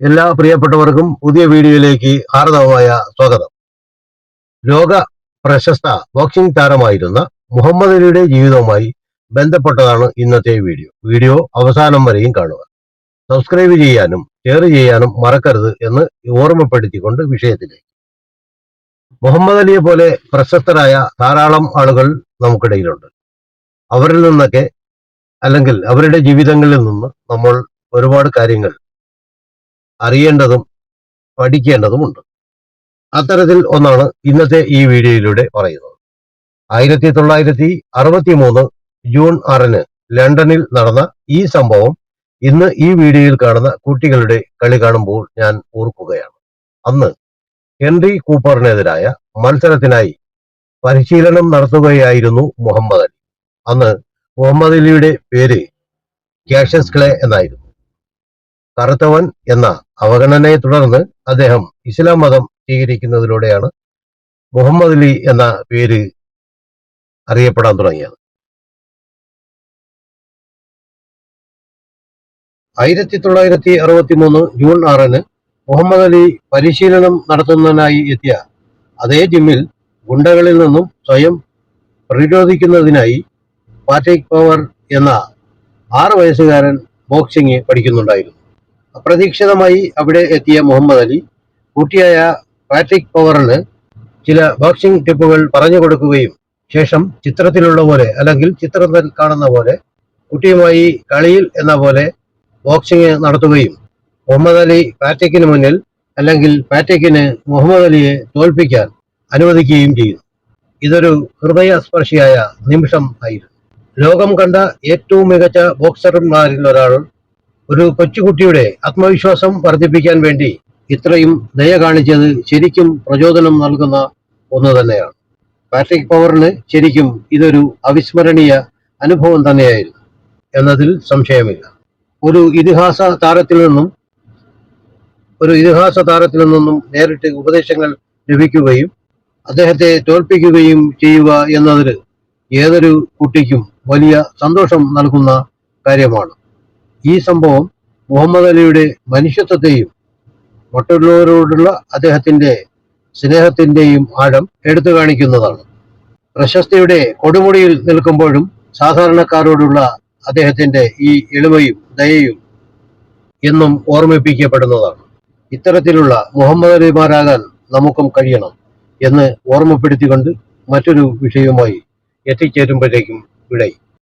എല്ലാ പ്രിയപ്പെട്ടവർക്കും പുതിയ വീഡിയോയിലേക്ക് ഹാർദവമായ സ്വാഗതം. ലോക പ്രശസ്ത ബോക്സിംഗ് താരമായിരുന്ന മുഹമ്മദ് അലിയുടെ ജീവിതവുമായി ബന്ധപ്പെട്ടതാണ് ഇന്നത്തെ വീഡിയോ. വീഡിയോ അവസാനം വരെയും കാണുക. സബ്സ്ക്രൈബ് ചെയ്യാനും ഷെയർ ചെയ്യാനും മറക്കരുത് എന്ന് ഓർമ്മപ്പെടുത്തിക്കൊണ്ട് വിഷയത്തിലേക്ക്. മുഹമ്മദ് അലിയെ പോലെ പ്രശസ്തരായ ധാരാളം ആളുകൾ നമുക്കിടയിലുണ്ട്. അവരിൽ നിന്നൊക്കെ അല്ലെങ്കിൽ അവരുടെ ജീവിതങ്ങളിൽ നിന്ന് നമ്മൾ ഒരുപാട് കാര്യങ്ങൾ അറിയേണ്ടതും പഠിക്കേണ്ടതുമുണ്ട്. അത്തരത്തിൽ ഒന്നാണ് ഇന്നത്തെ ഈ വീഡിയോയിലൂടെ പറയുന്നത്. ആയിരത്തി തൊള്ളായിരത്തി അറുപത്തി മൂന്ന് ജൂൺ ആറിന് ലണ്ടനിൽ നടന്ന ഈ സംഭവം ഇന്ന് ഈ വീഡിയോയിൽ കാണുന്ന കുട്ടികളുടെ കളി കാണുമ്പോൾ ഞാൻ ഓർക്കുകയാണ്. അന്ന് ഹെൻറി കൂപ്പറിനെതിരായ മത്സരത്തിനായി പരിശീലനം നടത്തുകയായിരുന്നു മുഹമ്മദ് അലി. അന്ന് മുഹമ്മദ് അലിയുടെ പേര് ക്യാഷസ് ക്ലേ എന്നായിരുന്നു. കറുത്തവൻ എന്ന അവഗണനയെ തുടർന്ന് അദ്ദേഹം ഇസ്ലാം മതം സ്വീകരിക്കുന്നതിലൂടെയാണ് മുഹമ്മദ് അലി എന്ന പേര് അറിയപ്പെടാൻ തുടങ്ങിയത്. ആയിരത്തി തൊള്ളായിരത്തി അറുപത്തി മൂന്ന് ജൂൺ ആറിന് മുഹമ്മദ് അലി പരിശീലനം നടത്തുന്നതിനായി എത്തിയ അതേ ജിമ്മിൽ ഗുണ്ടകളിൽ നിന്നും സ്വയം പ്രതിരോധിക്കുന്നതിനായി പാറ്റിക് പവർ എന്ന ആറ് വയസ്സുകാരൻ ബോക്സിംഗ് പഠിക്കുന്നുണ്ടായിരുന്നു. അപ്രതീക്ഷിതമായി അവിടെ എത്തിയ മുഹമ്മദ് അലി കുട്ടിയായ പാട്രിക് പവറിന് ചില ബോക്സിംഗ് ടിപ്പുകൾ പറഞ്ഞു കൊടുക്കുകയും ശേഷം ചിത്രത്തിലുള്ള പോലെ അല്ലെങ്കിൽ ചിത്രത്തിൽ കാണുന്ന പോലെ കുട്ടിയുമായി കളിയിൽ എന്ന പോലെ ബോക്സിംഗ് നടത്തുകയും മുഹമ്മദ് അലി പാറ്റിക്കിന് മുന്നിൽ അല്ലെങ്കിൽ പാറ്റിക്കിന് മുഹമ്മദ് അലിയെ തോൽപ്പിക്കാൻ അനുവദിക്കുകയും ചെയ്തു. ഇതൊരു ഹൃദയസ്പർശിയായ നിമിഷം ആയിരുന്നു. ലോകം കണ്ട ഏറ്റവും മികച്ച ബോക്സർമാരിൽ ഒരാൾ ഒരു കൊച്ചുകുട്ടിയുടെ ആത്മവിശ്വാസം വർദ്ധിപ്പിക്കാൻ വേണ്ടി ഇത്രയും ദയ കാണിച്ചത് ശരിക്കും പ്രചോദനം നൽകുന്ന ഒന്ന് തന്നെയാണ്. പാട്രിക് പവറിന് ശരിക്കും ഇതൊരു അവിസ്മരണീയ അനുഭവം തന്നെയായിരുന്നു എന്നതിൽ സംശയമില്ല. ഒരു ഇതിഹാസ താരത്തിൽ നിന്നും ഒരു ഇതിഹാസ താരത്തിൽ നിന്നും നേരിട്ട് ഉപദേശങ്ങൾ ലഭിക്കുകയും അദ്ദേഹത്തെ തോൽപ്പിക്കുകയും ചെയ്യുക എന്നതിൽ ഏതൊരു കുട്ടിക്കും വലിയ സന്തോഷം നൽകുന്ന കാര്യമാണ്. ഈ സംഭവം മുഹമ്മദ് അലിയുടെ മനുഷ്യത്വത്തെയും മറ്റുള്ളവരോടുള്ള അദ്ദേഹത്തിന്റെ സ്നേഹത്തിന്റെയും ആഴം എടുത്തു കാണിക്കുന്നതാണ്. പ്രശസ്തിയുടെ കൊടുമുടിയിൽ നിൽക്കുമ്പോഴും സാധാരണക്കാരോടുള്ള അദ്ദേഹത്തിന്റെ ഈ എളിമയും ദയയും എന്നും ഓർമ്മിപ്പിക്കപ്പെടുന്നതാണ്. ഇത്തരത്തിലുള്ള മുഹമ്മദ് അലിമാരാകാൻ നമുക്കും കഴിയണം എന്ന് ഓർമ്മപ്പെടുത്തിക്കൊണ്ട് മറ്റൊരു വിഷയവുമായി എത്തിച്ചേരുമ്പോഴേക്കും വിടയും